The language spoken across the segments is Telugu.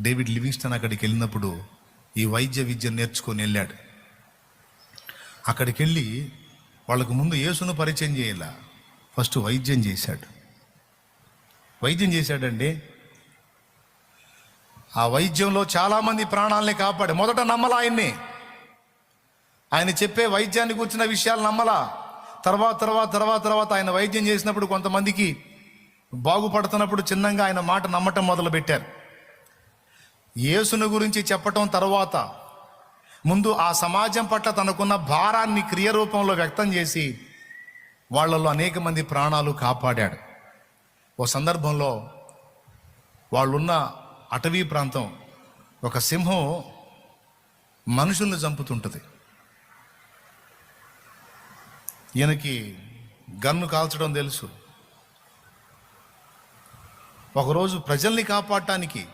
డేవిడ్ లివింగ్స్టన్ అక్కడికి వెళ్ళినప్పుడు ఈ వైద్య విద్య నేర్చుకొని వెళ్ళాడు. అక్కడికి వెళ్ళి వాళ్ళకు ముందు యేసును పరిచయం చేయాల. ఫస్ట్ వైద్యం చేశాడు. వైద్యం చేశాడండి ఆ వైద్యంలో చాలామంది ప్రాణాలని కాపాడు. మొదట నమ్మలా ఆయన్ని. ఆయన చెప్పే వైద్యానికి వచ్చిన విషయాలు నమ్మలా. తర్వాత తర్వాత తర్వాత తర్వాత ఆయన వైద్యం చేసినప్పుడు కొంతమందికి బాగుపడుతున్నప్పుడు చిన్నంగా ఆయన మాట నమ్మటం మొదలుపెట్టారు. యేసును గురించి చెప్పటం తర్వాత ముందు ఆ సమాజం పట్ల తనకున్న భారాన్ని క్రియ రూపంలో వ్యక్తం చేసి వాళ్ళలో అనేక మంది ప్రాణాలు కాపాడాడు. ఓ సందర్భంలో వాళ్ళున్న అటవీ ప్రాంతం ఒక సింహం మనుషుల్ని చంపుతుంటుంది. ఈయనకి గన్ను కాల్చడం తెలుసు. ఒకరోజు ప్రజల్ని కాపాడటానికి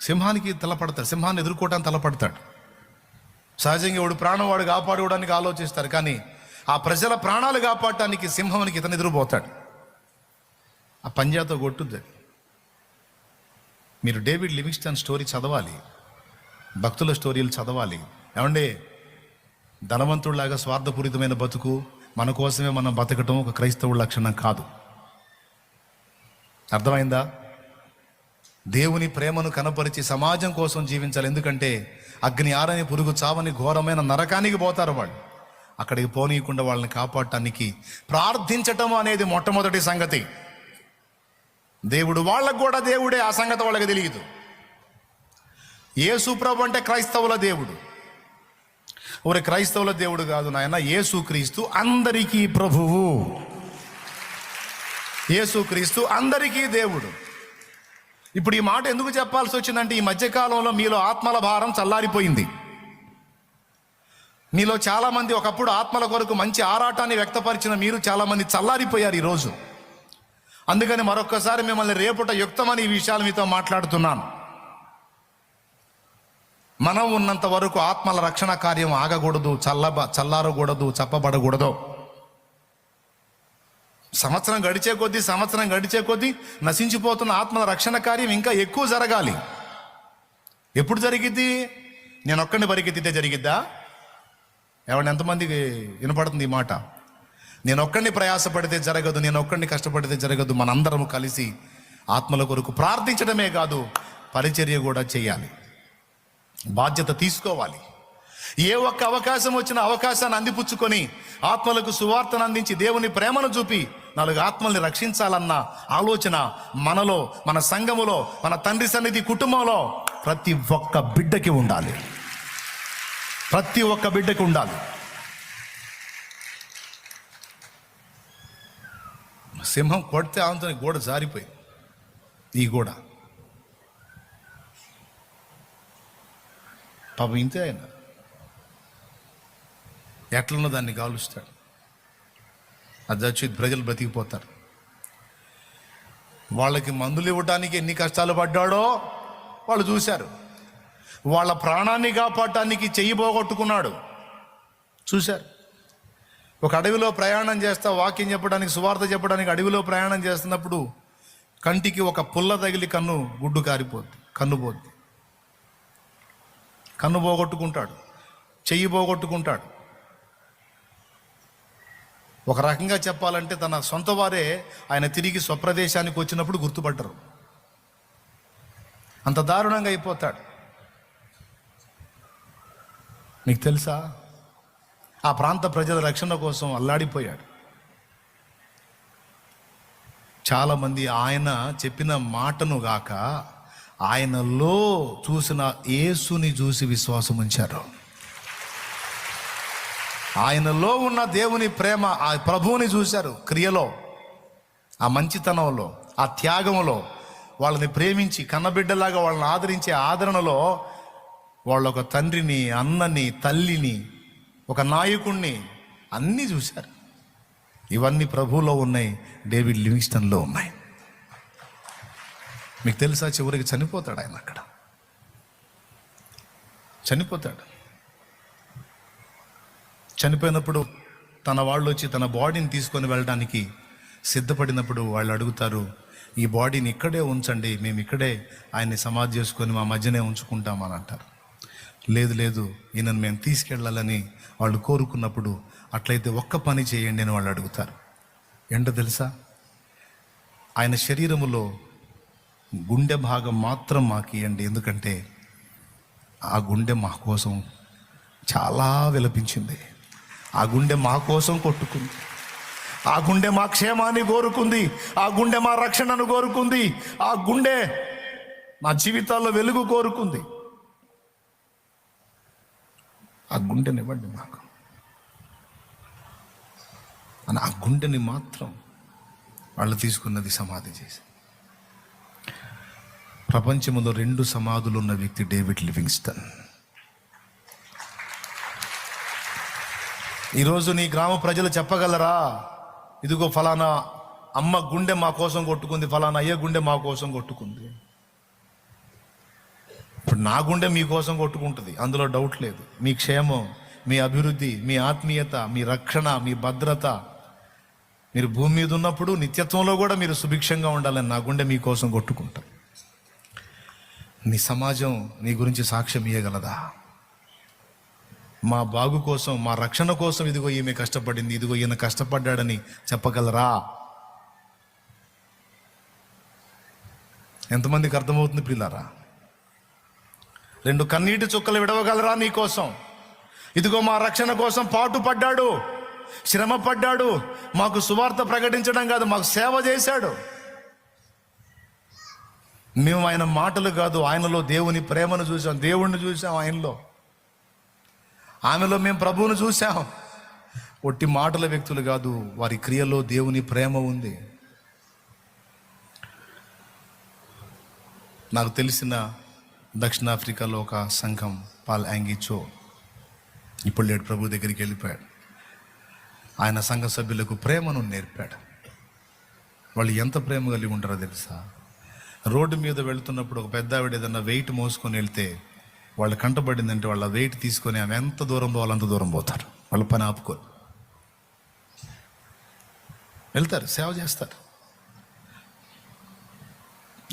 సింహానికి తలపడతాడు సింహాన్ని ఎదుర్కోవటానికి తలపడతాడు. సహజంగా వాడు ప్రాణం వాడు కాపాడుకోవడానికి ఆలోచిస్తారు కానీ ఆ ప్రజల ప్రాణాలు కాపాడటానికి సింహానికి ఇతను ఎదురుపోతాడు. ఆ పంజాతో కొట్టుద్ది మీరు డేవిడ్ లివింగ్స్టన్ స్టోరీ చదవాలి భక్తుల స్టోరీలు చదవాలి. ఏమండే? ధనవంతుడిలాగా స్వార్థపూరితమైన బతుకు మన కోసమే మనం బతకటం ఒక క్రైస్తవుడి లక్షణం కాదు. అర్థమైందా? దేవుని ప్రేమను కనపరిచి సమాజం కోసం జీవించాలి. ఎందుకంటే అగ్ని ఆరని పురుగు చావని ఘోరమైన నరకానికి పోతారు వాళ్ళు. అక్కడికి పోనీయకుండా వాళ్ళని కాపాడటానికి ప్రార్థించటం అనేది మొట్టమొదటి సంగతి. దేవుడు వాళ్ళకు కూడా దేవుడే. ఆ సంగతి వాళ్ళకి తెలియదు. యేసు ప్రభు అంటే క్రైస్తవుల దేవుడు. ఊరి క్రైస్తవుల దేవుడు కాదు నాయన యేసు క్రీస్తు అందరికీ ప్రభువు. యేసు క్రీస్తు అందరికీ దేవుడు. ఇప్పుడు ఈ మాట ఎందుకు చెప్పాల్సి వచ్చిందంటే ఈ మధ్యకాలంలో మీలో ఆత్మల భారం చల్లారిపోయింది. మీలో చాలామంది ఒకప్పుడు ఆత్మల కొరకు మంచి ఆరాటాన్ని వ్యక్తపరిచిన మీరు చాలామంది చల్లారిపోయారు ఈరోజు. అందుకని మరొక్కసారి మిమ్మల్ని రేపుట యుక్తమని ఈ విషయాలు మీతో మాట్లాడుతున్నాను. మనం ఉన్నంత వరకు ఆత్మల రక్షణ కార్యం ఆగకూడదు చల్లబ చల్లారకూడదు చప్పబడకూడదు. సంవత్సరం గడిచే కొద్దీ సంవత్సరం గడిచే కొద్దీ నశించిపోతున్న ఆత్మల రక్షణ కార్యం ఇంకా ఎక్కువ జరగాలి. ఎప్పుడు జరిగిద్ది? నేను ఒక్కడిని పరిగెత్తితే జరిగిద్దా? ఎవరిని? ఎంతమందికి వినపడుతుంది ఈ మాట? నేను ఒక్కడిని ప్రయాసపడితే జరగదు నేను ఒక్కడిని కష్టపడితే జరగదు. మనందరం కలిసి ఆత్మల కొరకు ప్రార్థించడమే కాదు పరిచర్య కూడా చేయాలి. బాధ్యత తీసుకోవాలి. ఏ ఒక్క అవకాశం వచ్చిన అవకాశాన్ని అందిపుచ్చుకొని ఆత్మలకు సువార్తను అందించి దేవుని ప్రేమను చూపి నాలుగు ఆత్మల్ని రక్షించాలన్న ఆలోచన మనలో మన సంఘములో మన తండ్రి సన్నిధి కుటుంబంలో ప్రతి ఒక్క బిడ్డకి ఉండాలి. ప్రతి ఒక్క బిడ్డకి ఉండాలి. సింహం కొడితే ఆంతని గోడ జారిపోయింది. ఈ గోడ. పాపం ఇంతే ఆయన. ఎట్లనో దాన్ని గాలుస్తాడు. అది చచ్చి ప్రజలు బ్రతికిపోతారు. వాళ్ళకి మందులు ఇవ్వడానికి ఎన్ని కష్టాలు పడ్డాడో వాళ్ళు చూశారు. వాళ్ళ ప్రాణాన్ని కాపాడటానికి చెయ్యి పోగొట్టుకున్నాడు. చూశారు. ఒక అడవిలో ప్రయాణం చేస్తా వాక్యం చెప్పడానికి సువార్త చెప్పడానికి అడవిలో ప్రయాణం చేస్తున్నప్పుడు కంటికి ఒక పుల్ల తగిలి కన్ను గుడ్డు కారిపోద్ది కన్ను పోద్ది. కన్ను పోగొట్టుకుంటాడు చెయ్యి పోగొట్టుకుంటాడు. ఒక రకంగా చెప్పాలంటే తన సొంత వారే ఆయన తిరిగి స్వప్రదేశానికి వచ్చినప్పుడు గుర్తుపట్టరు. అంత దారుణంగా అయిపోతాడు. మీకు తెలుసా? ఆ ప్రాంత ప్రజల రక్షణ కోసం అల్లాడిపోయాడు. చాలామంది ఆయన చెప్పిన మాటను గాక ఆయనలో చూసిన యేసుని చూసి విశ్వాసం ఉంచారు ఆయనలో ఉన్న దేవుని ప్రేమ ఆ ప్రభువుని చూశారు క్రియలో ఆ మంచితనంలో ఆ త్యాగంలో వాళ్ళని ప్రేమించి కన్నబిడ్డలాగా వాళ్ళని ఆదరించే ఆదరణలో వాళ్ళ ఒక తండ్రిని అన్నని తల్లిని ఒక నాయకుణ్ణి అన్నీ చూశారు. ఇవన్నీ ప్రభువులో ఉన్నాయి డేవిడ్ లివింగ్స్టన్లో ఉన్నాయి. మీకు తెలుసా చివరికి చనిపోతాడు ఆయన అక్కడ. చనిపోతాడు. చనిపోయినప్పుడు తన వాళ్ళు వచ్చి తన బాడీని తీసుకొని వెళ్ళడానికి సిద్ధపడినప్పుడు వాళ్ళు అడుగుతారు ఈ బాడీని ఇక్కడే ఉంచండి మేము ఇక్కడే ఆయన్ని సమాధి చేసుకొని మా మధ్యనే ఉంచుకుంటామని అంటారు. లేదు లేదు ఈయనను మేము తీసుకెళ్ళాలని వాళ్ళు కోరుకున్నప్పుడు అట్లయితే ఒక్క పని చేయండి అని వాళ్ళు అడుగుతారు. ఏంటో తెలుసా? ఆయన శరీరములో గుండె భాగం మాత్రం మాకు ఇవ్వండి ఎందుకంటే ఆ గుండె మా కోసం చాలా విలపించింది. ఆ గుండె మా కోసం కొట్టుకుంది. ఆ గుండె మా క్షేమాన్ని కోరుకుంది. ఆ గుండె మా రక్షణను కోరుకుంది. ఆ గుండె మా జీవితాల్లో వెలుగు కోరుకుంది. ఆ గుండెనివ్వండి మాకు. అని ఆ గుండెని మాత్రం వాళ్ళు తీసుకున్నది సమాధి చేసి. ప్రపంచంలో రెండు సమాధులు ఉన్న వ్యక్తి డేవిడ్ లివింగ్స్టన్. ఈరోజు నీ గ్రామ ప్రజలు చెప్పగలరా? ఇదిగో ఫలానా అమ్మ గుండె మా కోసం కొట్టుకుంది ఫలానా అయ్య గుండె మా కోసం కొట్టుకుంది. ఇప్పుడు నా గుండె మీకోసం కొట్టుకుంటుంది అందులో డౌట్ లేదు. మీ క్షేమం మీ అభివృద్ధి మీ ఆత్మీయత మీ రక్షణ మీ భద్రత. మీరు భూమి మీద ఉన్నప్పుడు నిత్యత్వంలో కూడా మీరు సుభిక్షంగా ఉండాలని నా గుండె మీకోసం కొట్టుకుంటారు నీ సమాజం నీ గురించి సాక్ష్యం ఇయ్యగలదా? మా బాగు కోసం మా రక్షణ కోసం ఇదిగో ఈమె కష్టపడింది ఇదిగో ఈయన కష్టపడ్డాడని చెప్పగలరా? ఎంతమందికి అర్థమవుతుంది పిల్లారా రెండు కన్నీటి చుక్కలు విడవగలరా నీ కోసం? ఇదిగో మా రక్షణ కోసం పాటు పడ్డాడు శ్రమ పడ్డాడు మాకు సువార్త ప్రకటించడం కాదు మాకు సేవ చేశాడు. మేము ఆయన మాటలు కాదు ఆయనలో దేవుని ప్రేమను చూసాం దేవుణ్ణి చూసాం ఆయనలో. ఆమెలో మేము ప్రభువును చూసాం ఒట్టి మాటల వ్యక్తులు కాదు వారి క్రియలో దేవుని ప్రేమ ఉంది. నాకు తెలిసిన దక్షిణాఫ్రికాలో ఒక సంఘం పాల్ యాంగిచో ఇప్పుడు లేడు ప్రభు దగ్గరికి వెళ్ళిపోయాడు. ఆయన సంఘ సభ్యులకు ప్రేమను నేర్పాడు. వాళ్ళు ఎంత ప్రేమ కలిగి ఉంటారో తెలుసా? రోడ్డు మీద వెళ్తున్నప్పుడు ఒక పెద్ద ఆవిడ ఏదన్నా వెయిట్ మోసుకొని వెళ్తే వాళ్ళు కంటపడిందంటే వాళ్ళ వెయిట్ తీసుకొని ఆమె ఎంత దూరం పోవాలంత దూరం పోతారు. వాళ్ళ పని ఆపుకొని. వెళ్తారు సేవ చేస్తారు.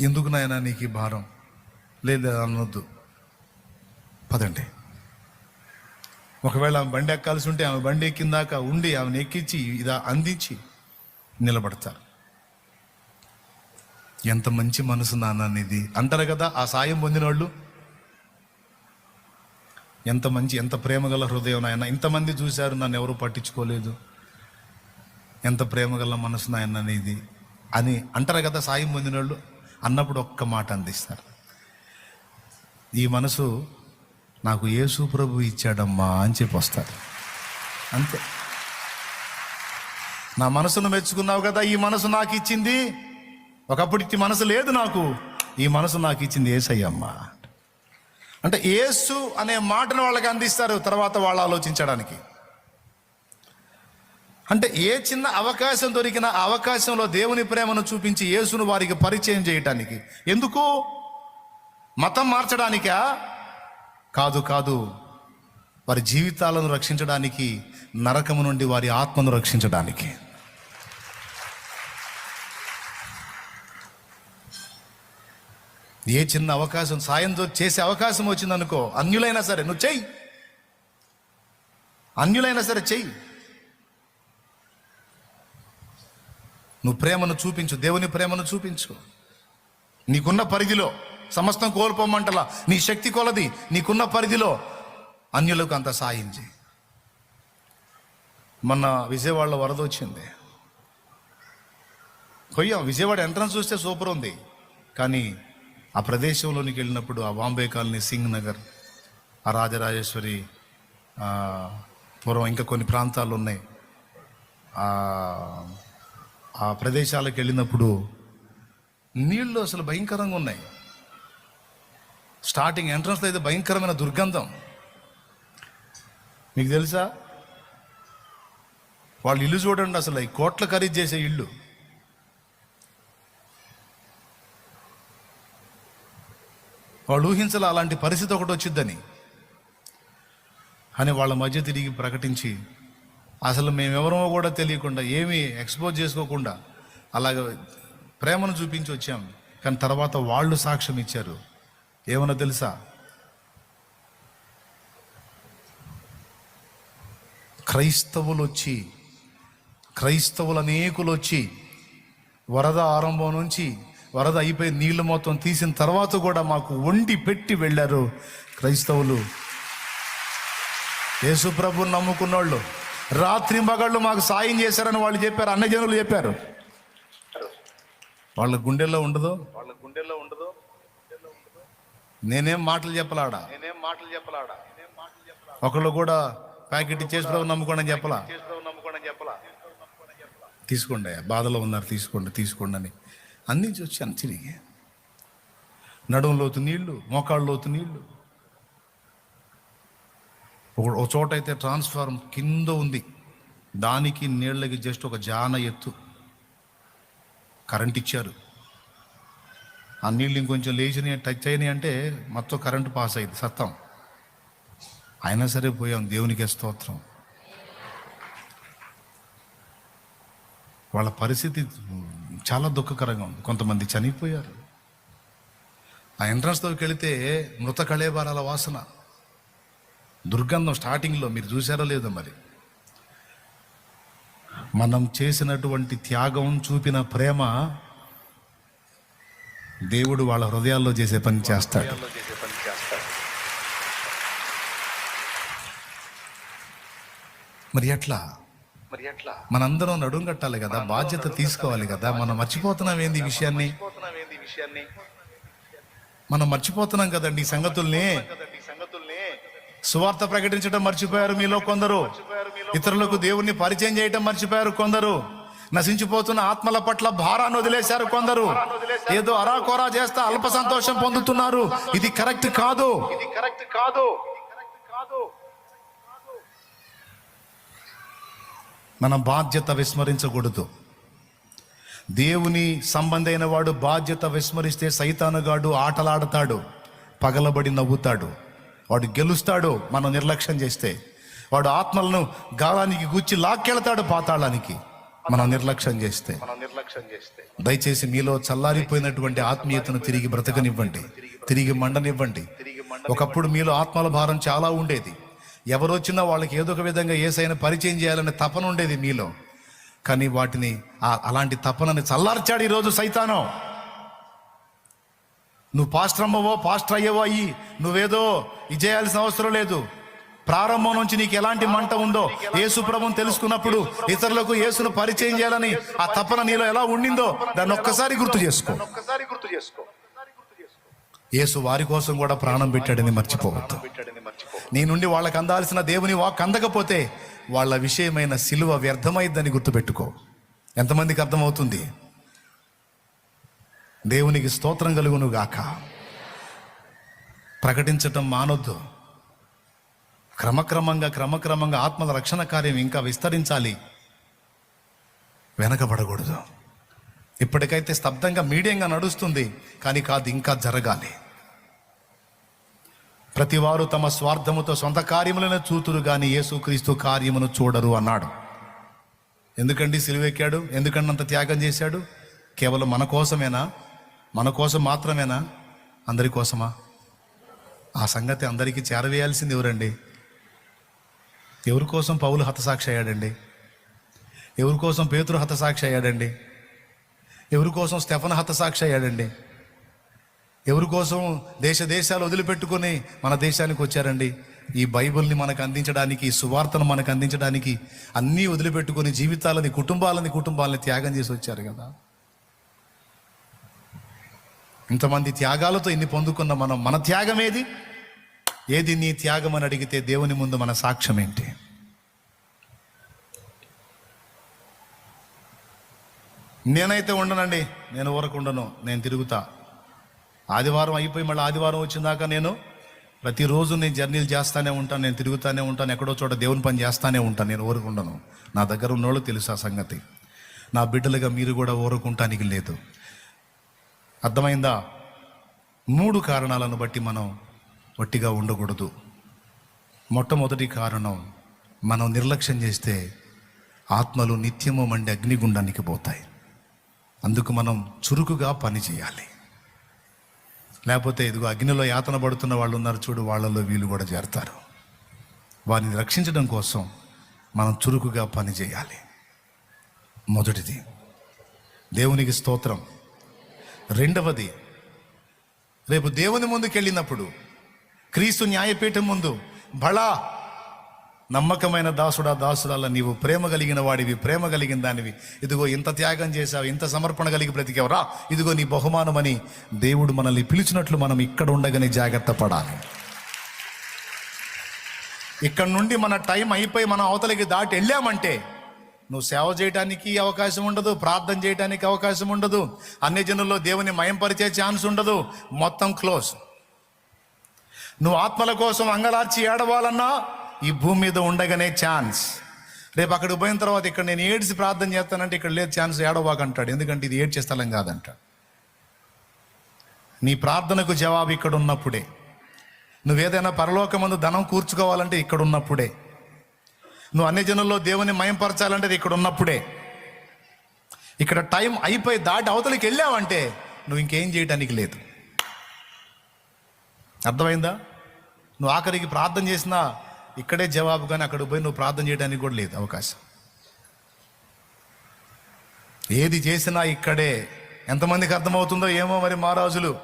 ఎందుకు నాయన నీకు ఈ భారం? లేదు అనొద్దు. పదండి. ఒకవేళ ఆమె బండి ఎక్కాల్సి ఉంటే ఆమె బండి ఎక్కిందాక ఉండి ఆమెను ఎక్కించి ఇదా అందించి నిలబడతారు ఎంత మంచి మనసు నాన్న ఇది అంటారు కదా ఆ సాయం పొందిన వాళ్ళు ఎంత మంచి ఎంత ప్రేమగల హృదయం నాయన. ఇంతమంది చూశారు నన్ను ఎవరు పట్టించుకోలేదు. ఎంత ప్రేమగల మనసు నాయన ఇది అని అంటారు కదా సాయం పొందిన వాళ్ళు అన్నప్పుడు ఒక్క మాట అందిస్తారు. ఈ మనసు నాకు యేసు ప్రభు ఇచ్చాడమ్మా అని చెప్పి వస్తారు. అంతే. నా మనసును మెచ్చుకున్నావు కదా ఈ మనసు నాకు ఇచ్చింది. ఒకప్పుడు ఇట్టి మనసు లేదు నాకు. ఈ మనసు నాకు ఇచ్చింది ఏసయ్యమ్మా అంటే యేసు అనే మాటను వాళ్ళకి అందిస్తారు తర్వాత వాళ్ళు ఆలోచించడానికి. అంటే ఏ చిన్న అవకాశం దొరికిన అవకాశంలో దేవుని ప్రేమను చూపించి యేసును వారికి పరిచయం చేయటానికి. ఎందుకు? మతం మార్చడానికా? కాదు కాదు. వారి జీవితాలను రక్షించడానికి నరకము నుండి వారి ఆత్మను రక్షించడానికి. ఏ చిన్న అవకాశం సాయంతో చేసే అవకాశం వచ్చిందనుకో అన్యులైనా సరే నువ్వు చెయ్యి. అన్యులైనా సరే చెయ్యి. నువ్వు ప్రేమను చూపించు దేవుని ప్రేమను చూపించు. నీకున్న పరిధిలో సమస్తం కోల్పోమంటలా నీ శక్తి కొలది నీకున్న పరిధిలో అన్యులకు అంత సాయం చేయి మొన్న విజయవాడలో వరద వచ్చింది. కొయ్యాం విజయవాడ ఎంట్రన్స్ చూస్తే సూపర్ ఉంది. కానీ ఆ ప్రదేశంలోనికి వెళ్ళినప్పుడు ఆ బాంబే కాలనీ సింగ్ నగర్ ఆ రాజరాజేశ్వరి పూర్వం ఇంకా కొన్ని ప్రాంతాలు ఉన్నాయి. ఆ, ఆ ప్రదేశాలకు వెళ్ళినప్పుడు నీళ్ళు అసలు భయంకరంగా ఉన్నాయి. స్టార్టింగ్ ఎంట్రన్స్లో అయితే భయంకరమైన దుర్గంధం. మీకు తెలుసా? వాళ్ళు ఇల్లు చూడండి అసలు ఈ కోట్ల ఖరీదు చేసే ఇల్లు. వాళ్ళు ఊహించాల అలాంటి పరిస్థితి ఒకటి వచ్చిద్దని. అని వాళ్ళ మధ్య తిరిగి ప్రకటించి అసలు మేమెవరమో కూడా తెలియకుండా ఏమీ ఎక్స్పోజ్ చేసుకోకుండా అలాగ ప్రేమను చూపించి వచ్చాం. కానీ తర్వాత వాళ్ళు సాక్ష్యం ఇచ్చారు. ఏమన్నా తెలుసా? క్రైస్తవులు వచ్చి క్రైస్తవులు అనేకులు వచ్చి వరద ఆరంభం నుంచి వరద అయిపోయి నీళ్ళు మొత్తం తీసిన తర్వాత కూడా మాకు వండి పెట్టి వెళ్ళారు క్రైస్తవులు. యేసు ప్రభు నమ్ముకున్నోళ్ళు. రాత్రి మగళ్ళు మాకు సాయం చేశారని వాళ్ళు చెప్పారు అన్న జనులు చెప్పారు. వాళ్ళ గుండెల్లో ఉండదు. వాళ్ళ గుండెల్లో ఉండదు. నేనేం మాటలు చెప్పలాడా? నేనేం మాటలు చెప్పలాడా? ఒకళ్ళు కూడా ప్యాకెట్ ఇచ్చేసి ప్రభు నమ్ముకోండి చెప్పలా? తీసుకోండి బాధలో ఉన్నారు తీసుకోండి తీసుకోండి అని. అందించి వచ్చాను తిరిగి. నడుములోతు నీళ్ళు మోకాళ్ళ లోతు నీళ్ళు. ఒక ఒక చోట అయితే ట్రాన్స్ఫార్మ్ కింద ఉంది. దానికి నీళ్ళకి జస్ట్ ఒక జాన ఎత్తు. కరెంట్ ఇచ్చారు. ఆ నీళ్ళు ఇంకొంచెం లేచినాయి టచ్ అయినాయి అంటే మొత్తం కరెంట్ పాస్ అయింది సత్తం. అయినా సరే పోయాం దేవునికి స్తోత్రం. వాళ్ళ పరిస్థితి చాలా దుఃఖకరంగా ఉంది. కొంతమంది చనిపోయారు. ఆ ఎంట్రన్స్లోకి వెళితే మృత కళేబారాల వాసన. దుర్గంధం స్టార్టింగ్లో మీరు చూసారో లేదో మరి. మనం చేసినటువంటి త్యాగం చూపిన ప్రేమ దేవుడు వాళ్ళ హృదయాల్లో చేసే పని చేస్తాడు. చేసే పని మరి మరి ఎట్లా? మనందరం నడుం కట్టాలి కదా బాధ్యత తీసుకోవాలి కదా మనం మర్చిపోతున్నాం ఏంది ఈ విషయాన్ని? మనం మర్చిపోతున్నాం కదండి ఈ సంగతుల్ని. సువార్త ప్రకటించడం మర్చిపోయారు మీలో కొందరు. ఇతరులకు దేవుణ్ణి పరిచయం చేయటం మర్చిపోయారు కొందరు. నశించిపోతున్న ఆత్మల పట్ల భారాన్ని వదిలేశారు కొందరు. ఏదో అరాకొరా చేస్తా అల్ప సంతోషం పొందుతున్నారు. ఇది కరెక్ట్ కాదు. ఇది కరెక్ట్ కాదు. మన బాధ్యత విస్మరించకూడదు. దేవుని సంబంధైన వాడు బాధ్యత విస్మరిస్తే సైతానుగాడు ఆటలాడతాడు పగలబడి నవ్వుతాడు. వాడు గెలుస్తాడు మనం నిర్లక్ష్యం చేస్తే. వాడు ఆత్మలను గాలానికి గుచ్చి లాక్కెళ్తాడు పాతాళానికి మనం నిర్లక్ష్యం చేస్తే. మనం నిర్లక్ష్యం చేస్తే. దయచేసి మీలో చల్లారిపోయినటువంటి ఆత్మీయతను తిరిగి బ్రతకనివ్వండి తిరిగి మండనివ్వండి. ఒకప్పుడు మీలో ఆత్మల భారం చాలా ఉండేది. ఎవరు వచ్చినా వాళ్ళకి ఏదో ఒక విధంగా ఏసైన పరిచయం చేయాలనే తపన ఉండేది మీలో కానీ వాటిని అలాంటి తపనని చల్లార్చాడు ఈరోజు సైతానం. నువ్వు పాస్టర్ అమ్మవో పాస్టర్ అయ్యవో అయ్యి నువ్వేదో ఇది చేయాల్సిన అవసరం లేదు. ప్రారంభం నుంచి నీకు ఎలాంటి మంట ఉందో యేసు ప్రభుని తెలుసుకున్నప్పుడు ఇతరులకు యేసును పరిచయం చేయాలని ఆ తపన నీలో ఎలా ఉండిందో దాన్ని ఒక్కసారి గుర్తు చేసుకో. ఒక్కసారి గుర్తు చేసుకో. యేసు వారి కోసం కూడా ప్రాణం పెట్టాడని మర్చిపోవద్దు. నీ నుండి వాళ్ళకి అందాల్సిన దేవుని వాక్ అందకపోతే వాళ్ళ విషయమైన సిలువ వ్యర్థమైద్దని గుర్తుపెట్టుకో. ఎంతమందికి అర్థమవుతుంది? దేవునికి స్తోత్రం కలుగును గాక. ప్రకటించటం మానొద్దు. క్రమక్రమంగా క్రమక్రమంగా ఆత్మల రక్షణ కార్యం ఇంకా విస్తరించాలి. వెనకబడకూడదు. ఇప్పటికైతే స్తబ్దంగా మీడియంగా నడుస్తుంది. కానీ కాదు ఇంకా జరగాలి. ప్రతివారు తమ స్వార్థముతో సొంత కార్యములను చూతురు కానీ యేసుక్రీస్తు కార్యమును చూడరు అన్నాడు. ఎందుకండి సిలువెక్కాడు? ఎందుకండి అంత త్యాగం చేశాడు? కేవలం మన కోసమేనా? మన కోసం మాత్రమేనా? అందరి కోసమా? ఆ సంగతి అందరికీ చేరవేయాల్సింది ఎవరండి? ఎవరి కోసం పౌలు హతసాక్షి అయ్యాడండి? ఎవరి కోసం పేతురు హతసాక్షి అయ్యాడండి? ఎవరి కోసం స్టెఫన్ హతసాక్షి అయ్యాడండి? ఎవరి కోసం దేశ దేశాలు వదిలిపెట్టుకొని మన దేశానికి వచ్చారండి? ఈ బైబిల్ని మనకు అందించడానికి ఈ సువార్తను మనకు అందించడానికి అన్నీ వదిలిపెట్టుకొని జీవితాలని కుటుంబాలని కుటుంబాలని త్యాగం చేసి వచ్చారు కదా? ఇంతమంది త్యాగాలతో ఇన్ని పొందుకున్న మనం మన త్యాగం ఏది? ఏది నీ త్యాగం అని అడిగితే దేవుని ముందు మన సాక్ష్యం ఏంటి? నేనైతే ఉండనండి. నేను ఊరకుండను నేను తిరుగుతా. ఆదివారం అయిపోయి మళ్ళీ ఆదివారం వచ్చిందాక నేను ప్రతిరోజు నేను జర్నీలు చేస్తానే ఉంటాను నేను తిరుగుతూనే ఉంటాను ఎక్కడో చోట దేవుని పని చేస్తానే ఉంటాను నేను ఊరుకుండను. నా దగ్గర ఉన్నోళ్ళు తెలుసు ఆ సంగతి. నా బిడ్డలుగా మీరు కూడా ఊరుకుంటానికి లేదు. అర్థమైందా? మూడు కారణాలను బట్టి మనం వట్టిగా ఉండకూడదు. మొట్టమొదటి కారణం మనం నిర్లక్ష్యం చేస్తే ఆత్మలు నిత్యము మండి అగ్నిగుండానికి పోతాయి. అందుకు మనం చురుకుగా పని చేయాలి. లేకపోతే ఇదిగో అగ్నిలో యాతన పడుతున్న వాళ్ళు ఉన్నారు చూడు వాళ్ళలో వీళ్ళు కూడా చేరతారు. వారిని రక్షించడం కోసం మనం చురుకుగా పని చేయాలి. మొదటిది దేవునికి స్తోత్రం. రెండవది రేపు దేవుని ముందుకు వెళ్ళినప్పుడు క్రీస్తు న్యాయపీఠం ముందు బళా నమ్మకమైన దాసుడా దాసుడాల నీవు ప్రేమ కలిగిన వాడివి ప్రేమ కలిగిన దానివి. ఇదిగో ఇంత త్యాగం చేశావు ఇంత సమర్పణ కలిగి బ్రతికేవరా ఇదిగో నీ బహుమానమని దేవుడు మనల్ని పిలిచినట్లు మనం ఇక్కడ ఉండగానే జాగ్రత్త పడాలి. ఇక్కడ నుండి మన టైం అయిపోయి మనం అవతలికి దాటి వెళ్ళామంటే నువ్వు సేవ చేయడానికి అవకాశం ఉండదు ప్రార్థన చేయడానికి అవకాశం ఉండదు అన్ని జనుల్లో దేవుని మయంపరిచే ఛాన్స్ ఉండదు మొత్తం క్లోజ్. నువ్వు ఆత్మల కోసం అంగలార్చి ఏడవాలన్నా ఈ భూమి మీద ఉండగానే ఛాన్స్. రేపు అక్కడికి పోయిన తర్వాత ఇక్కడ నేను ఏడ్చి ప్రార్థన చేస్తానంటే ఇక్కడ లేదు ఛాన్స్ ఏడవాకంటాడు ఎందుకంటే ఇది ఏడ్చే స్థలం కాదంట. నీ ప్రార్థనకు జవాబు ఇక్కడ ఉన్నప్పుడే. నువ్వేదైనా పరలోకమందు ధనం కూర్చుకోవాలంటే ఇక్కడ ఉన్నప్పుడే. నువ్వు అన్ని జనుల్లో దేవుని మయంపరచాలంటే ఇక్కడ ఉన్నప్పుడే. ఇక్కడ టైం అయిపోయి దాటి అవతలికి వెళ్ళావంటే నువ్వు ఇంకేం చేయడానికి లేదు. అర్థమైందా? నువ్వు ఆఖరికి ప్రార్థన చేసినా ఇక్కడే జవాబు కానీ అక్కడికి పోయి నువ్వు ప్రార్థన చేయడానికి కూడా లేదు అవకాశం. ఏది చేసినా ఇక్కడే. ఎంతమందికి అర్థమవుతుందో ఏమో మరి మహారాజులు.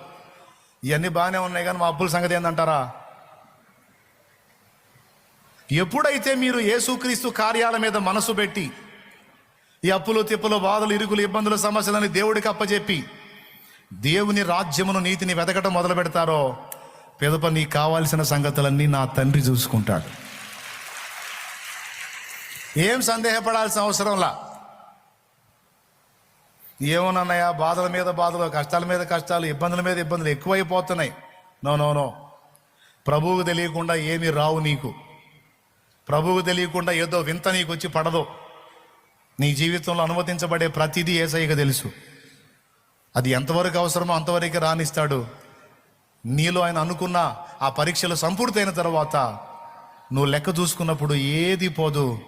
ఇవన్నీ బాగానే ఉన్నాయి కానీ మా అప్పుల సంగతి ఏందంటారా? ఎప్పుడైతే మీరు యేసుక్రీస్తు కార్యాల మీద మనసు పెట్టి ఈ అప్పులు తిప్పులు బాధలు ఇరుకులు ఇబ్బందులు సమస్యలని దేవుడికి అప్పచెప్పి దేవుని రాజ్యమును నీతిని వెతకటం మొదలు పెడతారో పెదప నీకు కావాల్సిన సంగతులన్నీ నా తండ్రి చూసుకుంటాడు. ఏం సందేహపడాల్సిన అవసరంలా? ఏమోనన్నయ్య బాధల మీద బాధలు కష్టాల మీద కష్టాలు ఇబ్బందుల మీద ఇబ్బందులు ఎక్కువైపోతున్నాయి. No no no. ప్రభువుకు తెలియకుండా ఏమి రావు నీకు. ప్రభువుకు తెలియకుండా ఏదో వింత నీకు వచ్చి పడదు. నీ జీవితంలో అనుమతించబడే ప్రతిదీ ఏసయ్యకు తెలుసు. అది ఎంతవరకు అవసరమో అంతవరకు రానిస్తాడు నీలో ఆయన అనుకున్న ఆ పరీక్షలు సంపూర్తయిన తర్వాత నువ్వు లెక్క చూసుకున్నప్పుడు ఏది పోదు.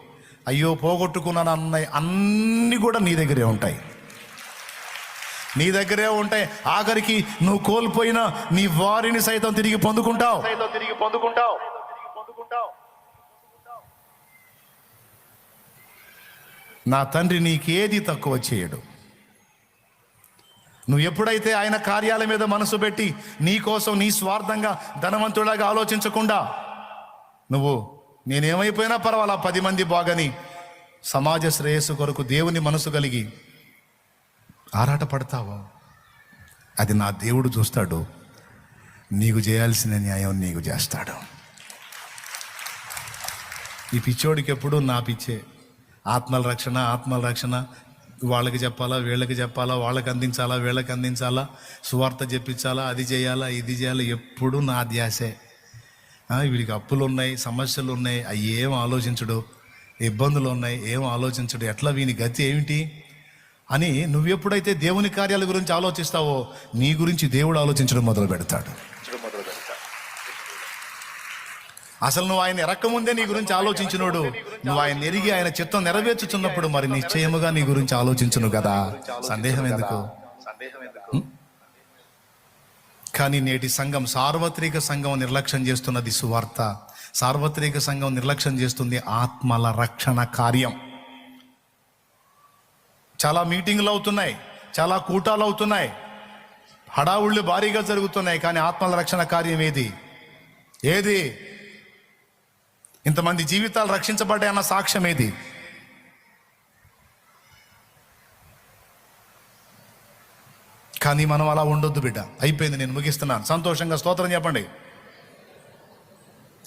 అయ్యో పోగొట్టుకున్నాను అన్న అన్నీ కూడా నీ దగ్గరే ఉంటాయి. నీ దగ్గరే ఉంటాయి. ఆఖరికి నువ్వు కోల్పోయిన నీ వారిని సైతం తిరిగి పొందుకుంటావు తిరిగి పొందుకుంటావు. నా తండ్రి నీకేది తక్కువ చేయడు. నువ్వు ఎప్పుడైతే ఆయన కార్యాల మీద మనసు పెట్టి నీ కోసం నీ స్వార్థంగా ధనవంతుడాగా ఆలోచించకుండా నువ్వు నేనేమైపోయినా పర్వాలా? పది మంది బాగని సమాజ శ్రేయస్సు కొరకు దేవుని మనసు కలిగి ఆరాట పడతావా అది నా దేవుడు చూస్తాడు. నీకు చేయాల్సిన న్యాయం నీకు చేస్తాడు. ఈ పిచ్చోడికి ఎప్పుడు నా పిచ్చే? ఆత్మల రక్షణ ఆత్మల రక్షణ వాళ్ళకి చెప్పాలా వీళ్ళకి చెప్పాలా వాళ్ళకి అందించాలా వీళ్ళకి అందించాలా సువార్త చెప్పించాలా అది చేయాలా ఇది చేయాలా ఎప్పుడు నా ధ్యాసే. వీడికి అప్పులు ఉన్నాయి సమస్యలు ఉన్నాయి అవి ఏం ఆలోచించడు? ఇబ్బందులు ఉన్నాయి ఏం ఆలోచించడు? ఎట్లా వీని గతి ఏమిటి? అని నువ్వెప్పుడైతే దేవుని కార్యాల గురించి ఆలోచిస్తావో నీ గురించి దేవుడు ఆలోచించడం మొదలు పెడతాడు చూడు మొదలు పెడతా అసలు నువ్వు ఆయన ఎరక్కముందే నీ గురించి ఆలోచించినోడు. నువ్వు ఆయన ఎరిగి ఆయన చిత్తం నెరవేర్చుచున్నప్పుడు మరి నిశ్చయముగా నీ గురించి ఆలోచించును కదా. సందేహం ఎందుకు? సందేహం ఎందుకు? కానీ నేటి సంఘం సార్వత్రిక సంఘం నిర్లక్ష్యం చేస్తున్నది సువార్త. సార్వత్రిక సంఘం నిర్లక్ష్యం చేస్తుంది ఆత్మల రక్షణ కార్యం. చాలా మీటింగులు అవుతున్నాయి చాలా కూటాలు అవుతున్నాయి. హడావుళ్ళు భారీగా జరుగుతున్నాయి కానీ ఆత్మల రక్షణ కార్యం ఏది? ఏది? ఇంతమంది జీవితాలు రక్షించబడ్డాయన్న సాక్ష్యం ఏది? కానీ మనం అలా ఉండొద్దు బిడ్డ. అయిపోయింది నేను ముగిస్తున్నాను. సంతోషంగా స్తోత్రం చెప్పండి.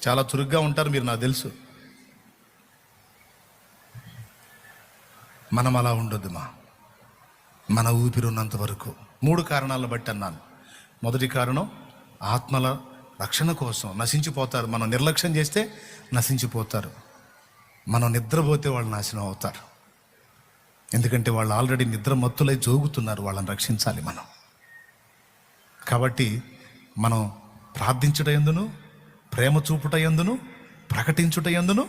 చాలా చురుగ్గా ఉంటారు మీరు నాకు తెలుసు. మనం అలా ఉండొద్దు మా. మన ఊపిరి ఉన్నంత వరకు. మూడు కారణాలను బట్టి అన్నాను. మొదటి కారణం ఆత్మల రక్షణ కోసం నశించిపోతారు. మనం నిర్లక్ష్యం చేస్తే నశించిపోతారు. మనం నిద్రపోతే వాళ్ళు నాశనం అవుతారు. ఎందుకంటే వాళ్ళు ఆల్రెడీ నిద్ర మత్తులై జోగుతున్నారు. వాళ్ళని రక్షించాలి మనం. కాబట్టి మనం ప్రార్థించుట ఎందును? ప్రేమ చూపుట ఎందును? ప్రకటించుట ఎందును?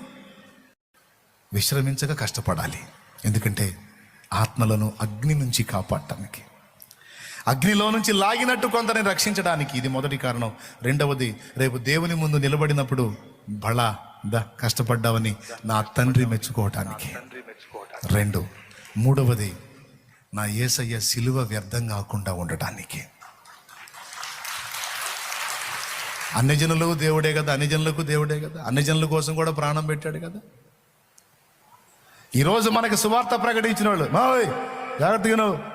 విశ్రమించక కష్టపడాలి. ఎందుకంటే ఆత్మలను అగ్ని నుంచి కాపాడటానికి అగ్నిలో నుంచి లాగినట్టు కొందరిని రక్షించడానికి ఇది మొదటి కారణం. రెండవది రేపు దేవుని ముందు నిలబడినప్పుడు బళ ద కష్టపడ్డావని నా తండ్రి మెచ్చుకోవటానికి. మెచ్చుకోవటం రెండు మూడవది నా ఏసయ్య సిలువ వ్యర్థం కాకుండా ఉండటానికి. అన్ని జనులకు దేవుడే కదా అన్యజనులకు దేవుడే కదా అన్యజనుల కోసం కూడా ప్రాణం పెట్టాడు కదా. ఈరోజు మనకు సువార్త ప్రకటించిన వాళ్ళు జాగ్రత్తగా నువ్వు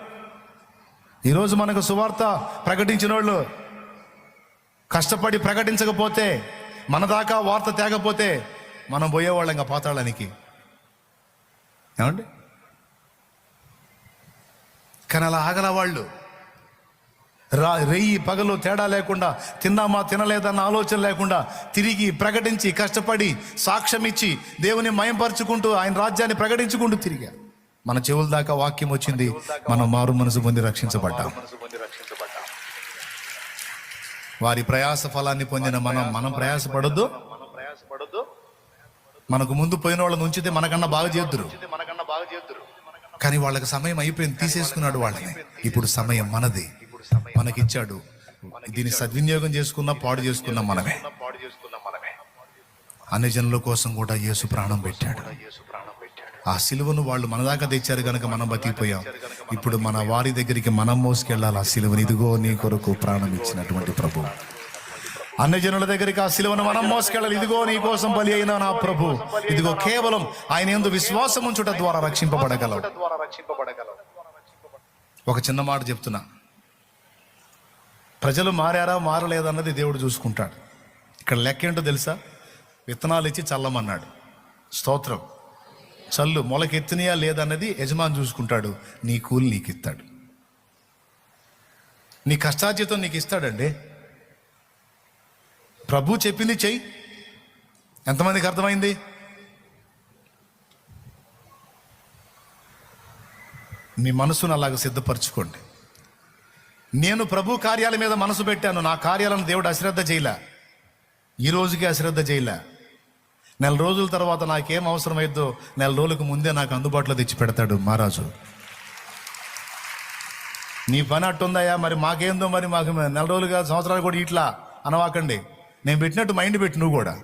ఈరోజు మనకు సువార్త ప్రకటించిన వాళ్ళు కష్టపడి ప్రకటించకపోతే మన దాకా వార్త తేకపోతే మనం పోయేవాళ్ళం ఇంకా పాతాళానికి. ఏమండి? కానీ అలా ఆగల వాళ్ళు రా రెయ్యి పగలు తేడా లేకుండా తిన్నామా తినలేదన్న ఆలోచన లేకుండా తిరిగి ప్రకటించి కష్టపడి సాక్ష్యం ఇచ్చి దేవుని మయంపరుచుకుంటూ ఆయన రాజ్యాన్ని ప్రకటించుకుంటూ తిరిగారు. మన చెవుల దాకా వాక్యం వచ్చింది మనం మారు మనసు పొంది రక్షించబడ్డాం. వారి ప్రయాస ఫలాన్ని పొందిన మనం మనం ప్రయాసపడొద్దు మనం ప్రయాసపడొద్దు మనకు ముందు పోయిన వాళ్ళని ఉంచితే మనకన్నా బాగా చేద్దురు. కానీ వాళ్ళకి సమయం అయిపోయింది తీసేసుకున్నాడు వాళ్ళని. ఇప్పుడు సమయం మనది. మనకిచ్చాడు. దీన్ని సద్వినియోగం చేసుకున్నా పాడు చేసుకున్నా మనమే. పాడు చేసుకున్నాం మనమే. అన్ని జనుల కోసం కూడా యేసు ప్రాణం పెట్టాడు. ఆ సిలువను వాళ్ళు మన దాకా తెచ్చారు కనుక మనం బతికిపోయాం. ఇప్పుడు మన వారి దగ్గరికి మనం మోసుకెళ్ళాలి. ఆ సిలువని ఇదిగో నీ కొరకు ప్రాణం ఇచ్చినటువంటి ప్రభు. అన్ని జనుల దగ్గరికి ఆ సిలువను మనం మోసుకెళ్ళాలి. ఇదిగో నీ కోసం బలి అయిన నా ప్రభు. ఇదిగో కేవలం ఆయన ఎందు విశ్వాసం ఉంచుట ద్వారా రక్షింపబడగలవు. ఒక చిన్న మాట చెప్తున్నా. ప్రజలు మారారా మారలేదన్నది దేవుడు చూసుకుంటాడు. ఇక్కడ లెక్క ఏంటో తెలుసా? విత్తనాలు ఇచ్చి చల్లమన్నాడు. స్తోత్రం. చల్లు మొలకెత్తినయా లేదన్నది యజమాని చూసుకుంటాడు. నీ కూలి నీకు ఇస్తాడు నీ కష్టార్జితం నీకు ఇస్తాడండి ప్రభు చెప్పింది చెయ్యి. ఎంతమందికి అర్థమైంది? మీ మనసును అలాగ సిద్ధపరచుకోండి. నేను ప్రభు కార్యాల మీద మనసు పెట్టాను. నా కార్యాలను దేవుడు అశ్రద్ధ చేయలే. ఈ రోజుకి అశ్రద్ధ చేయలే. నెల రోజుల తర్వాత నాకేం అవసరమైద్దో నెల రోజులకు ముందే నాకు అందుబాటులో తెచ్చి పెడతాడు మహారాజు. నీ పని అట్టుందయ్యా మరి మాకేందో మరి మాకు నెల రోజులుగా సంవత్సరాలు కూడా ఇట్లా అనవాకండి. నేను పెట్టినట్టు మైండ్ పెట్టి నువ్వు కూడా.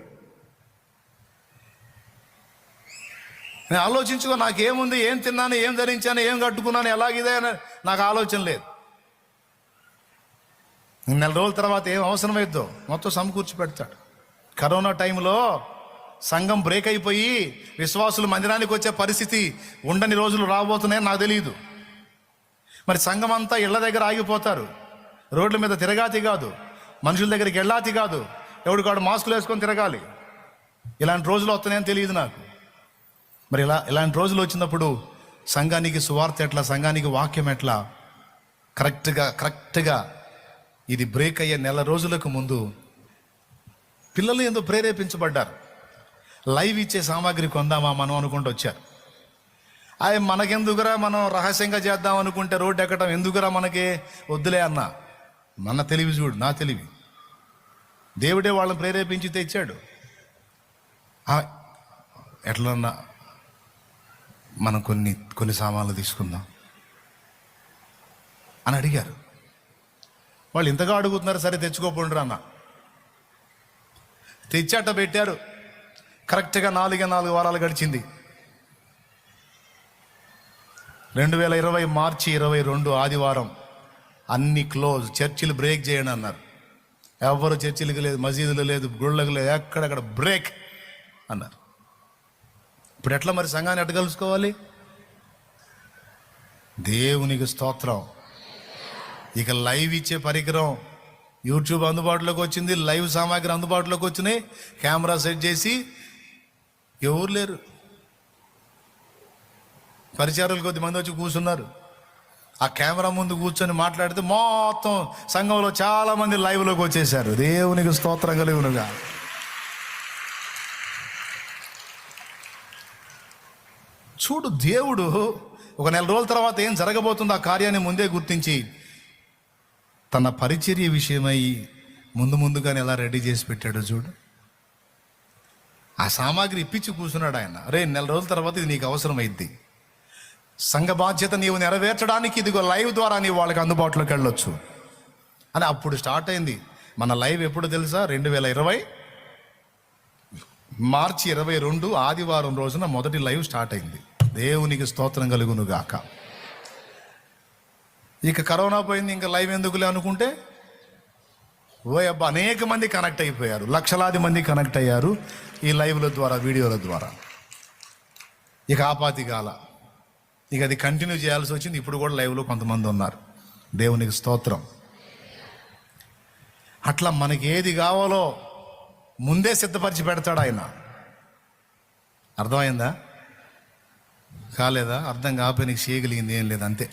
నేను ఆలోచించుకో నాకేముంది ఏం తిన్నాను ఏం ధరించాను ఏం కట్టుకున్నాను ఎలాగిదే అని నాకు ఆలోచన లేదు. నెల రోజుల తర్వాత ఏం అవసరమైద్దో మొత్తం సమకూర్చి పెడతాడు. కరోనా టైంలో సంఘం బ్రేక్ అయిపోయి విశ్వాసులు మందిరానికి వచ్చే పరిస్థితి ఉండని రోజులు రాబోతున్నాయని నాకు తెలియదు. మరి సంఘం అంతా ఇళ్ళ దగ్గర ఆగిపోతారు. రోడ్ల మీద తిరగాతి కాదు. మనుషుల దగ్గరికి వెళ్ళాతి కాదు. ఎవడికాడు మాస్కులు వేసుకొని తిరగాలి. ఇలాంటి రోజులు వస్తున్నాయని తెలియదు నాకు. మరి ఇలా ఇలాంటి రోజులు వచ్చినప్పుడు సంఘానికి సువార్త ఎట్లా సంఘానికి వాక్యం ఎట్లా? కరెక్ట్గా కరెక్ట్గా ఇది బ్రేక్ అయ్యే నెల రోజులకు ముందు పిల్లలు ఎందుకు ప్రేరేపించబడ్డారు? లైవ్ ఇచ్చే సామాగ్రి కొందామా మనం అనుకుంటూ వచ్చారు. అవి మనకెందుకురా మనం రహస్యంగా చేద్దాం అనుకుంటే రోడ్డు ఎక్కడం ఎందుకురా మనకి? వద్దులే అన్న. మన తెలివి చూడు నా తెలివి. దేవుడే వాళ్ళని ప్రేరేపించి తెచ్చాడు. ఎట్లన్నా మనం కొన్ని కొన్ని సామాన్లు తీసుకుందాం అని అడిగారు. వాళ్ళు ఇంతగా అడుగుతున్నారు సరే తెచ్చుకోకుండా అన్న. తెచ్చాట పెట్టారు. కరెక్ట్గా నాలుగే నాలుగు వారాలు గడిచింది. రెండు వేల ఇరవై మార్చి ఇరవై రెండు ఆదివారం అన్ని క్లోజ్ చర్చిలు బ్రేక్ చేయండి అన్నారు. ఎవరు చర్చిలకు లేదు మసీదులు లేదు గుళ్ళకు లేదు ఎక్కడెక్కడ బ్రేక్ అన్నారు. ఇప్పుడు ఎట్లా మరి సంఘాన్ని ఎట్ట కలుసుకోవాలి? దేవునికి స్తోత్రం. ఇక లైవ్ ఇచ్చే పరికరం యూట్యూబ్ అందుబాటులోకి వచ్చింది లైవ్ సామాగ్రి అందుబాటులోకి వచ్చినాయి కెమెరా సెట్ చేసి ఎవరు లేరు? పరిచారులు కొద్ది మంది వచ్చి కూర్చున్నారు. ఆ కెమెరా ముందు కూర్చొని మాట్లాడితే మొత్తం సంఘంలో చాలామంది లైవ్లోకి వచ్చేసారు దేవునికి స్తోత్రం కలిగినగా. చూడు దేవుడు ఒక నెల రోజుల తర్వాత ఏం జరగబోతుందో ఆ కార్యాన్ని ముందే గుర్తించి తన పరిచర్య విషయమై ముందు ముందుగానే ఎలా రెడీ చేసి పెట్టాడో చూడు. ఆ సామాగ్రి ఇప్పించి కూర్చున్నాడు ఆయన. అరే నెల రోజుల తర్వాత ఇది నీకు అవసరమైద్ది. సంఘ బాధ్యత నీవు నెరవేర్చడానికి ఇదిగో లైవ్ ద్వారా నీవు వాళ్ళకి అందుబాటులోకి వెళ్ళొచ్చు. అని అప్పుడు స్టార్ట్ అయింది. మన లైవ్ ఎప్పుడు తెలుసా? రెండు వేల ఇరవై మార్చి ఇరవై రెండు ఆదివారం రోజున మొదటి లైవ్ స్టార్ట్ అయింది. దేవునికి స్తోత్రం కలుగును గాక ఇక కరోనా పోయింది ఇంకా లైవ్ ఎందుకులే అనుకుంటే? ఓ అబ్బా అనేక మంది కనెక్ట్ అయిపోయారు. లక్షలాది మంది కనెక్ట్ అయ్యారు. ఈ లైవ్ల ద్వారా వీడియోల ద్వారా. ఇక ఆపాతి కాల ఇక అది కంటిన్యూ చేయాల్సి వచ్చింది. ఇప్పుడు కూడా లైవ్లో కొంతమంది ఉన్నారు. దేవునికి స్తోత్రం. అట్లా మనకి ఏది కావాలో ముందే సిద్ధపరిచి పెడతాడు ఆయన. అర్థమైందా? కాలేదా? అర్థం కాకపోయి నీకు చేయగలిగింది ఏం లేదు అంతే.